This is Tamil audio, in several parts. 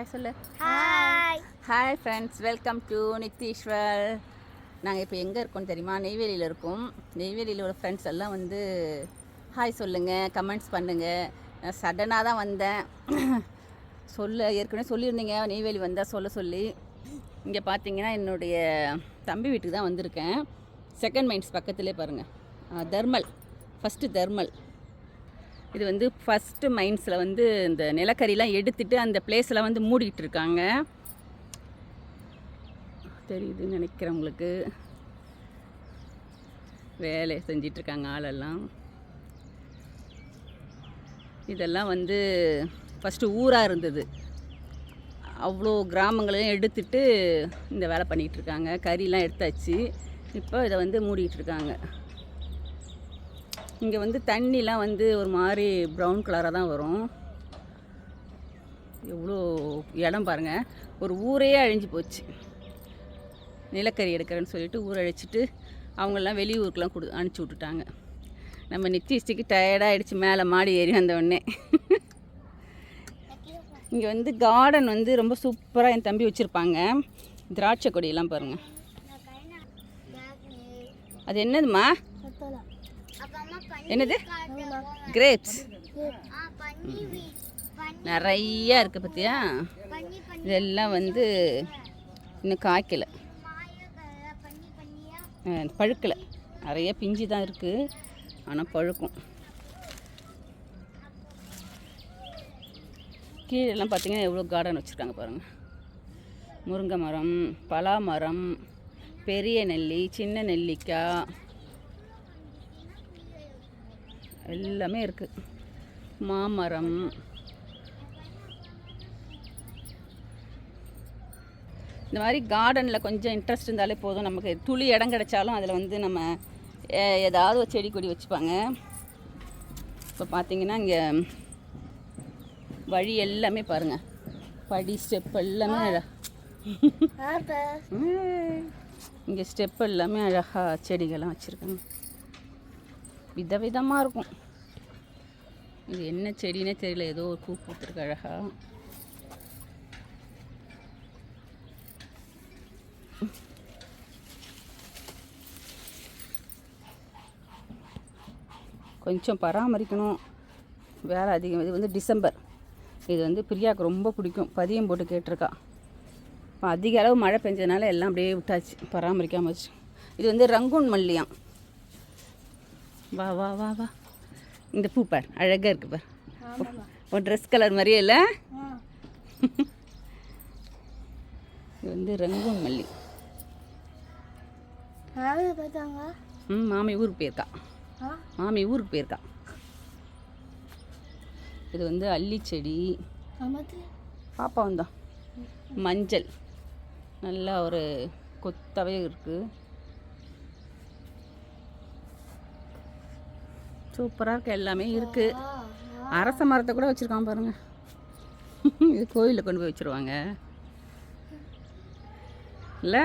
ஹாய் சொல்லு. Hi hi friends welcome to Nitheeswar நாங்கள் இப்போ எங்கே இருக்கோம் தெரியுமா? நெய்வேலியில் இருக்கோம். நெய்வேலியில் உள்ள ஃப்ரெண்ட்ஸ் எல்லாம் வந்து ஹாய் சொல்லுங்கள் கமெண்ட்ஸ் பண்ணுங்கள் சடனாக தான் வந்தேன். சொல்ல ஏற்கனவே சொல்லியிருந்தீங்க. நெய்வேலி வந்தால் சொல்ல சொல்லி. இங்கே பார்த்தீங்கன்னா என்னுடைய தம்பி வீட்டுக்கு தான் வந்திருக்கேன். செகண்ட் மைண்ட்ஸ் பக்கத்துலேயே பாருங்கள் தர்மல் ஃபஸ்ட்டு தர்மல் இது வந்து ஃபஸ்ட்டு மைண்ட்ஸில் வந்து இந்த நிலக்கரிலாம் எடுத்துட்டு அந்த பிளேஸில் வந்து மூடிக்கிட்டு இருக்காங்க தெரியுதுன்னு நினைக்கிறேன் உங்களுக்கு. வேலை செஞ்சிட்ருக்காங்க ஆளெல்லாம். இதெல்லாம் வந்து ஃபஸ்ட்டு ஊராக இருந்தது. அவ்வளோ கிராமங்களையும் எடுத்துட்டு இந்த வேலை பண்ணிகிட்டு இருக்காங்க கறிலாம் எடுத்தாச்சு. இப்போ இதை வந்து மூடிக்கிட்டு இருக்காங்க இங்கே வந்து தண்ணிலாம் வந்து ஒரு மாதிரி ப்ரௌன் கலராக தான் வரும். எவ்வளோ இடம் பாருங்கள் ஒரு ஊரே அழிஞ்சு போச்சு. நிலக்கரி எடுக்கிறேன்னு சொல்லிட்டு ஊர் அழிச்சிட்டு அவங்களாம் வெளியூருக்கெலாம் கொடு அனுப்பிச்சி விட்டுட்டாங்க. நம்ம நித்திஷ்டிக்கு டயர்டாகிடுச்சு மேலே மாடி ஏறி வந்தவுடனே இங்கே வந்து கார்டன் வந்து ரொம்ப சூப்பராக என் தம்பி வச்சுருப்பாங்க. திராட்சை கொடியெல்லாம் பாருங்கள் அது என்னதுமா என்னது? கிரேப்ஸ் நிறையா இருக்குது பார்த்தியா? இதெல்லாம் வந்து இன்னும் காய்க்கலை. பழுக்கலை. நிறைய பிஞ்சு தான் இருக்குது ஆனால் பழுக்கும். கீழெல்லாம் பார்த்தீங்கன்னா எவ்வளோ கார்டன் வச்சுருக்காங்க பாருங்கள் முருங்கை மரம் பலா மரம் பெரிய நெல்லி சின்ன நெல்லிக்காய் எல்லாமே இருக்குது மாமரம். இந்த மாதிரி கார்டனில் கொஞ்சம் இன்ட்ரெஸ்ட் இருந்தாலே போதும். நமக்கு துளி இடம் கிடைச்சாலும் அதில் வந்து நம்ம ஏதாவது ஒரு செடி கொடி வச்சுப்பாங்க. இப்போ பார்த்தீங்கன்னா இங்கே வழி எல்லாமே பாருங்கள் படி ஸ்டெப் எல்லாமே அழ- இங்கே ஸ்டெப் எல்லாமே அழகாக செடிகள்லாம் வச்சுருக்காங்க. விதவிதமாக இருக்கும். இது என்ன செடினே தெரியல. ஏதோ ஒரு பூ பூத்துருக்கு அழகா. கொஞ்சம் பராமரிக்கணும். வேலை அதிகம். இது வந்து டிசம்பர். இது வந்து பிரியாவுக்கு ரொம்ப பிடிக்கும். பதியம் போட்டு கேட்டிருக்கா. இப்போ அதிக அளவு மழை பெஞ்சதுனால எல்லாம் அப்படியே விட்டாச்சு. பராமரிக்காமல் வச்சு. இது வந்து ரங்கூன் மல்லியாம் வா வா வா வா. இந்த பூ பார் அழகாக இருக்கு பார். ஒரு ட்ரெஸ் கலர் மாதிரியே இல்லை? இது வந்து ரங்கூன் மல்லி ம் மாமி ஊருக்கு போயிருக்கா. மாமி ஊருக்கு போயிருக்கா. இது வந்து அல்லி செடி. பாப்பா வந்தா. மஞ்சள். நல்லா ஒரு கொத்தவே இருக்குது சூப்பராக இருக்குது எல்லாமே இருக்குது அரச மரத்தை கூட வச்சுருக்கான் பாருங்கள் இது கோயிலில் கொண்டு போய் வச்சுருவாங்க. இல்லை?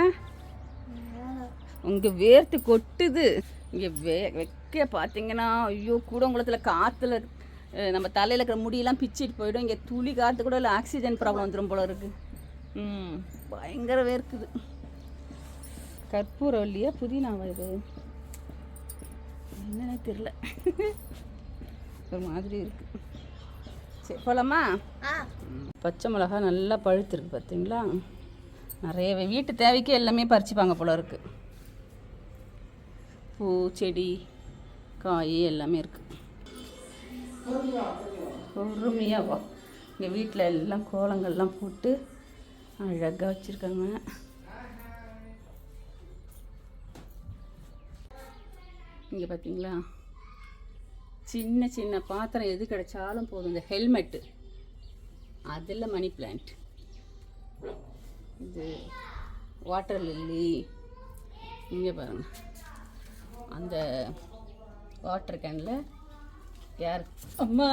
இங்கே வேர்த்து கொட்டுது. இங்கே வே வைக்க பார்த்தீங்கன்னா ஐயோ கூடங்குளத்தில் காற்றுல நம்ம தலையில் இருக்கிற முடியெல்லாம் பிச்சிட்டு போயிடும். இங்கே துளி காற்று கூட இல்லை ஆக்சிஜன் ப்ராப்ளம் வந்துடும் போல இருக்குது ம் பயங்கர வேர்க்குது. கற்பூரவல்லியா புதினாவா இது? என்னன்னே தெரில ஒரு மாதிரி இருக்கு. சரி போலாமா? பச்சை மிளகா நல்லா பழுத்திருக்கு பார்த்தீங்களா நிறைய வீட்டு தேவைக்கு எல்லாமே பறிச்சுப்பாங்க போல இருக்கு. பூ செடி காய் எல்லாமே இருக்கு. பொறுமையாக வா இங்கே வீட்டில் எல்லாம் கோலங்கள்லாம் போட்டு அழகாக வச்சுருக்காங்க. இங்கே பார்த்தீங்களா சின்ன சின்ன பாத்திரம் எது கிடைச்சாலும் போதும். இந்த ஹெல்மெட்டு அதில் மணி பிளான்ட் இது வாட்டர் லில்லி இங்கே பாருங்கள் அந்த வாட்டர் கேனில் யார்? அம்மா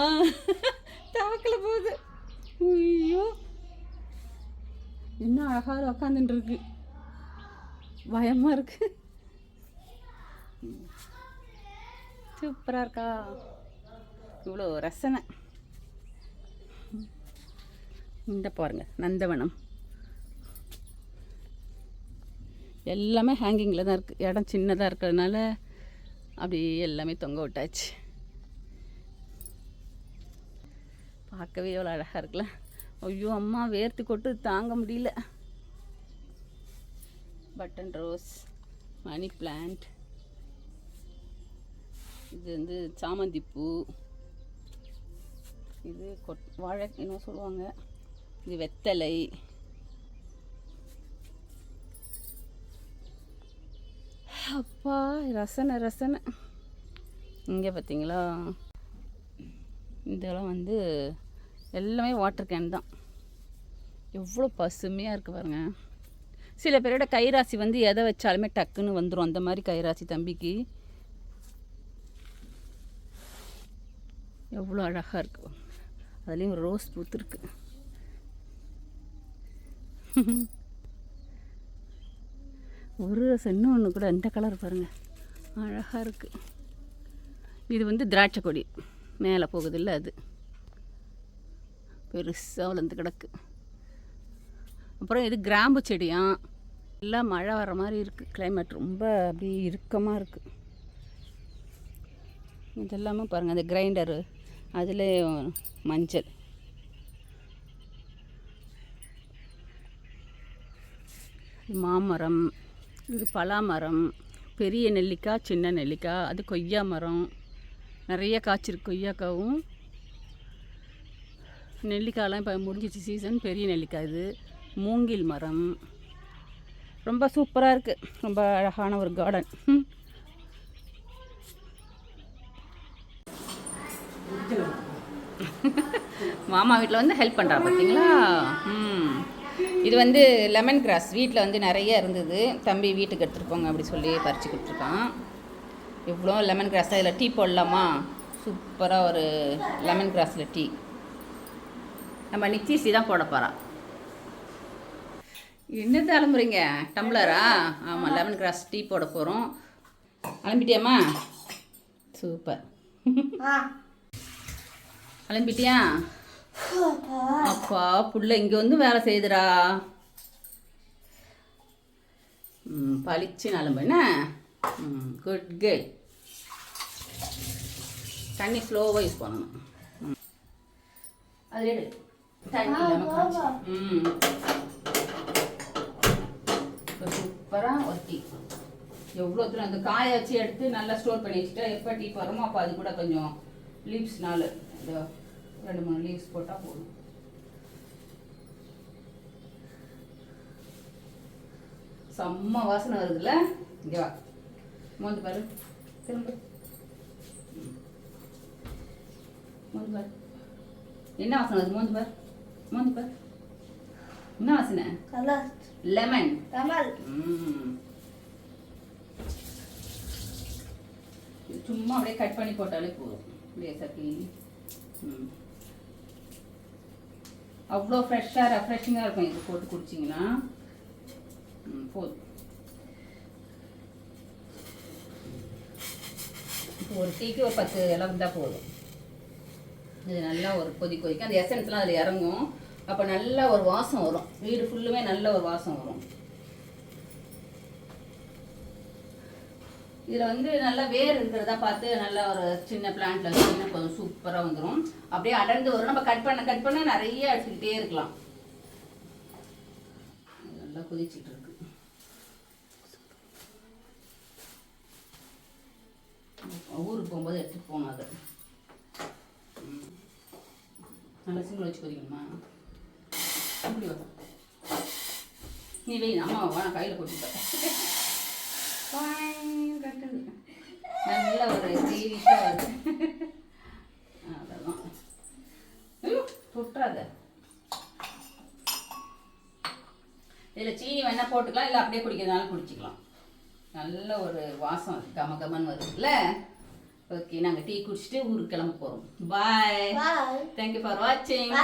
தவக்கில் போகுது. ஐயோ. இன்னும் அழகாக உக்காந்துட்டு இருக்கு. பயமாக இருக்குது சூப்பராக இருக்கா? இவ்வளோ ரசனை. இந்த பாருங்க நந்தவனம். எல்லாமே ஹேங்கிங்கில் தான் இருக்குது இடம் சின்னதாக இருக்கிறதுனால அப்படியே எல்லாமே தொங்க விட்டாச்சு. பார்க்கவே எவ்வளோ அழகாக இருக்குல்ல? ஐயோ அம்மா வேர்த்து கொட்டு தாங்க முடியல. பட்டன் ரோஸ் மணி பிளான்ட் இது வந்து சாமந்தி பூ இது கொட் வாழை என்ன சொல்லுவாங்க. இது வெத்தலை. அப்பா ரசனை ரசனை. இங்கே பார்த்தீங்களா இதெல்லாம் வந்து எல்லாமே வாட்டர் கேன் தான். எவ்வளோ பசுமையாக இருக்குது பாருங்க. சில பேரோட கைராசி வந்து எதை வச்சாலுமே டக்குன்னு வந்துடும் அந்த மாதிரி கைராசி தம்பிக்கு. எவ்வளோ அழகாக இருக்கு அதுலேயும் ஒரு ரோஸ் பூத்துருக்கு ஒரு ரோஸ் இன்னும் ஒன்று கூட இந்த கலர் பாருங்கள் அழகாக இருக்குது இது வந்து திராட்சை கொடி. மேலே போகுதில்ல அது. பெருசாக வளர்ந்து கிடக்கு. அப்புறம் இது கிராம்பு செடியாம் எல்லாம் மழை வர மாதிரி இருக்குது கிளைமேட் ரொம்ப அப்படியே இறுக்கமாக இருக்குது இதெல்லாமே பாருங்கள் அந்த கிரைண்டரு அதில் மஞ்சள். மாமரம் இது பலாமரம் பெரிய நெல்லிக்காய் சின்ன நெல்லிக்காய் அது கொய்யா மரம். நிறைய காய்ச்சிருக்கு கொய்யாக்காவும். நெல்லிக்காயெலாம் இப்போ முடிஞ்சிச்சு சீசன் பெரிய நெல்லிக்காய் இது. மூங்கில் மரம். ரொம்ப சூப்பராக இருக்குது ரொம்ப அழகான ஒரு கார்டன் மாமா வீட்டில் வந்து ஹெல்ப் பண்ணுறா பார்த்தீங்களா ம். இது வந்து லெமன் கிராஸ் வீட்டில் வந்து நிறைய இருந்தது. தம்பி வீட்டுக்கு எடுத்துகிட்டு போங்க அப்படி சொல்லி பறித்து கொடுத்துருக்கான். இவ்வளோ லெமன் கிராஸ் இதில் டீ போடலாமா? சூப்பராக ஒரு லெமன் கிராஸில் டீ நம்ம நிச்சயசி தான் போட போகிறா என்ன அலம்புறீங்க? டம்ளரா? ஆமாம் லெமன் கிராஸ் டீ போட போகிறோம் அலம்பிட்டியாம்மா? சூப்பர். அலம்பிட்டியா? அப்பா புள்ள இங்கே வந்து வேலை செய்யுதுடா. ம் பளிச்சு நலம்பு என்ன? ம் குட் கேர்ள் தண்ணி ஸ்லோவாக யூஸ் பண்ணணும். ம். அது தண்ணி இல்லாமல். ம். சூப்பராக டீ. எவ்வளோ தூரம் அந்த காய வச்சு எடுத்து நல்லா ஸ்டோர் பண்ணி வச்சுட்டா எப்போ டீ போடுறோமோ அப்போ அது கூட கொஞ்சம் லீவ்ஸ்னால இதோ ரெண்டு மூணு லீவ்ஸ் போட்டால் போதும். செம்ம வாசனை வருதுல்ல? இங்கே வா. மோந்து பாரு. திரும்ப. மோந்து பாரு. என்ன வாசனை வருது? மோந்து பாரு. மோந்து பாரு. என்ன வாசனை? கலர் லெமன் கமல் சும்மா அப்படியே கட் பண்ணி போட்டாலே போதும். அப்படியே சக்கி ம் அவ்வளோ ஃப்ரெஷ்ஷாக ரெஃப்ரெஷிங்காக இருக்கும். இது போட்டு குடிச்சிங்கன்னா. போதும். இப்போ ஒரு டீக்கு ஒரு பத்து இலை தான் போதும். இது நல்லா ஒரு கொதி கொதிக்கும் அந்த எசன்ஸ்லாம் அதில் இறங்கும். அப்போ நல்லா ஒரு வாசம் வரும். வீடு ஃபுல்லுமே நல்ல ஒரு வாசம் வரும். இதில் வந்து நல்லா வேர் இருக்கிறதா பார்த்து நல்லா ஒரு சின்ன பிளான்ட்ல வச்சிங்கன்னா கொஞ்சம் சூப்பராக வந்துடும் அப்படியே அடர்ந்து வரும். நம்ம கட் பண்ண கட் பண்ண நிறைய அடிச்சுக்கிட்டே இருக்கலாம். நல்லா கொதிச்சுட்டு இருக்கு. ஊருக்கு போகும்போது எடுத்துட்டு போகணும் அதை. நல்லா சிங்கிள் வச்சு கொதிக்கணுமா? இப்படி வா நீ வெயில் அம்மாவா நான் கையில் கொட்டிப்பேன் நல்ல ஒரு சீரியஸாக வருது ஐயோ தொட்டாத இதில் சீனி வேணால் போட்டுக்கலாம் இல்லை அப்படியே குடிக்கிறதுனாலும் குடிச்சிக்கலாம். நல்ல ஒரு வாசம் இருக்கு. கம கமன்னு வருதுல்ல. ஓகே நாங்கள் டீ குடிச்சிட்டு ஊருக்கு கிளம்ப போகிறோம் பாய் தேங்க்யூ ஃபார் வாட்சிங்